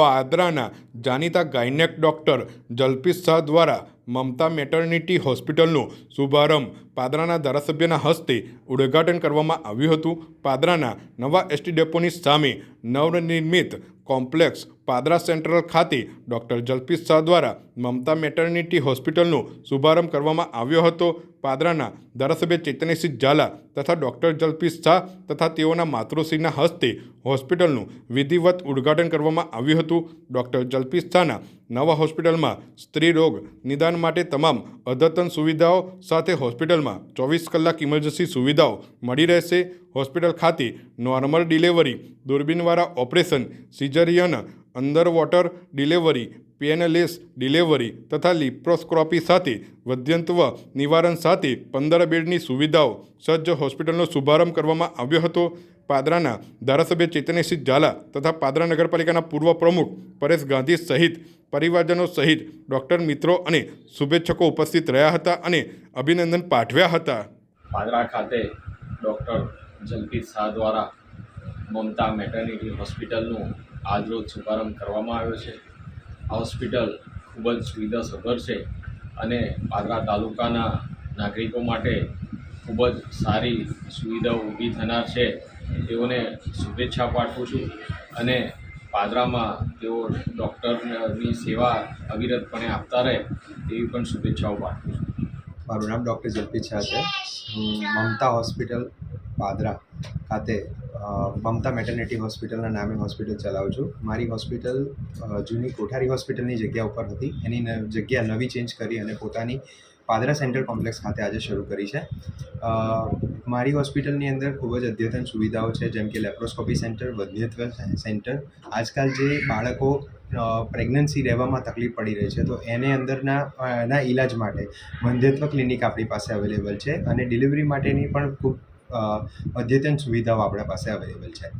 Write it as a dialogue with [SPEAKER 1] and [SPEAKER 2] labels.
[SPEAKER 1] પાદરાના જાણીતા gynaec doctor Jalpish Shah દ્વારા Mamta maternity હોસ્પિટલનો શુભારંભ પાદરાના ધારાસભ્યના હસ્તે ઉદ્ઘાટન કરવામાં આવ્યું હતું. પાદરાના નવા એસટી ડેપોની સામે નવનિર્મિત કોમ્પ્લેક્સ પાદરા સેન્ટ્રલ ખાતે ડૉક્ટર જલ્પીશ શાહ દ્વારા મમતા મેટર્નિટી હોસ્પિટલનો શુભારંભ કરવામાં આવ્યો હતો. પાદરાના ધારાસભ્ય ચૈતન્યસિંહ ઝાલા તથા ડૉક્ટર જલ્પીશ શાહ તથા તેઓના માતૃશ્રીના હસ્તે હોસ્પિટલનું વિધિવત ઉદ્ઘાટન કરવામાં આવ્યું હતું. ડૉક્ટર જલ્પીશ શાહના નવા હોસ્પિટલમાં સ્ત્રી રોગ માટે તમામ અદ્યતન સુવિધાઓ સાથે હોસ્પિટલમાં ચોવીસ કલાક ઇમરજન્સી સુવિધાઓ મળી રહેશે. હોસ્પિટલ ખાતે normal delivery, દૂરબીનવાળા operation, caesarean under water delivery, painless delivery તથા લિપ્રોસ્કોપી સાથે વદ્યંત્વ નિવારણ સાથે પંદર બેડની સુવિધાઓ સજ્જ હોસ્પિટલનો શુભારંભ કરવામાં આવ્યો હતો. પાદરાના ધારાસભ્ય ચેતનેસિંહ ઝાલા તથા પાદરા નગરપાલિકાના પૂર્વ પ્રમુખ પરેશ ગાંધી સહિત પરિવારજનો સહિત ડૉક્ટર મિત્રો અને શુભેચ્છકો ઉપસ્થિત રહ્યા હતા અને અભિનંદન પાઠવ્યા હતા.
[SPEAKER 2] પાદરા ખાતે ડૉક્ટર જલ્પીત શાહ દ્વારા મમતા મેટર્નિટી હોસ્પિટલનું આજરોજ શુભારંભ કરવામાં આવ્યો છે. આ હોસ્પિટલ ખૂબ જ સુવિધા સભર છે અને પાદરા તાલુકાના નાગરિકો માટે ખૂબ જ સારી સુવિધાઓ ઊભી થનાર છે. તેઓને શુભેચ્છા પાઠવું છું અને પાદરામાં તેઓ ડૉક્ટરની સેવા અવિરતપણે આપતા રહે તેવી પણ શુભેચ્છાઓ પાઠવું છું.
[SPEAKER 3] મારું નામ ડૉક્ટર જલ્પી છે. હું મમતા હોસ્પિટલ પાદરા ખાતે મમતા મેટર્નિટી હોસ્પિટલના નામે હોસ્પિટલ ચલાવું છું. મારી હોસ્પિટલ જૂની કોઠારી હોસ્પિટલની જગ્યા ઉપર હતી. એની જગ્યા નવી ચેન્જ કરી અને પોતાની પાદરા સેન્ટ્રલ કોમ્પ્લેક્સ ખાતે આજે શરૂ કરી છે. મારી હોસ્પિટલની અંદર ખૂબ જ અદ્યતન સુવિધાઓ છે, જેમ કે લેપ્રોસ્કોપી સેન્ટર વધ્યત્વ સેન્ટર. આજકાલ જે બાળકો પ્રેગ્નન્સી રહેવામાં તકલીફ પડી રહી છે, તો એને અંદરના એના ઈલાજ માટે વંધ્યત્વ ક્લિનિક આપણી પાસે અવેલેબલ છે. અને ડિલિવરી માટેની પણ ખૂબ અદ્યતન સુવિધાઓ આપણા પાસે અવેલેબલ છે.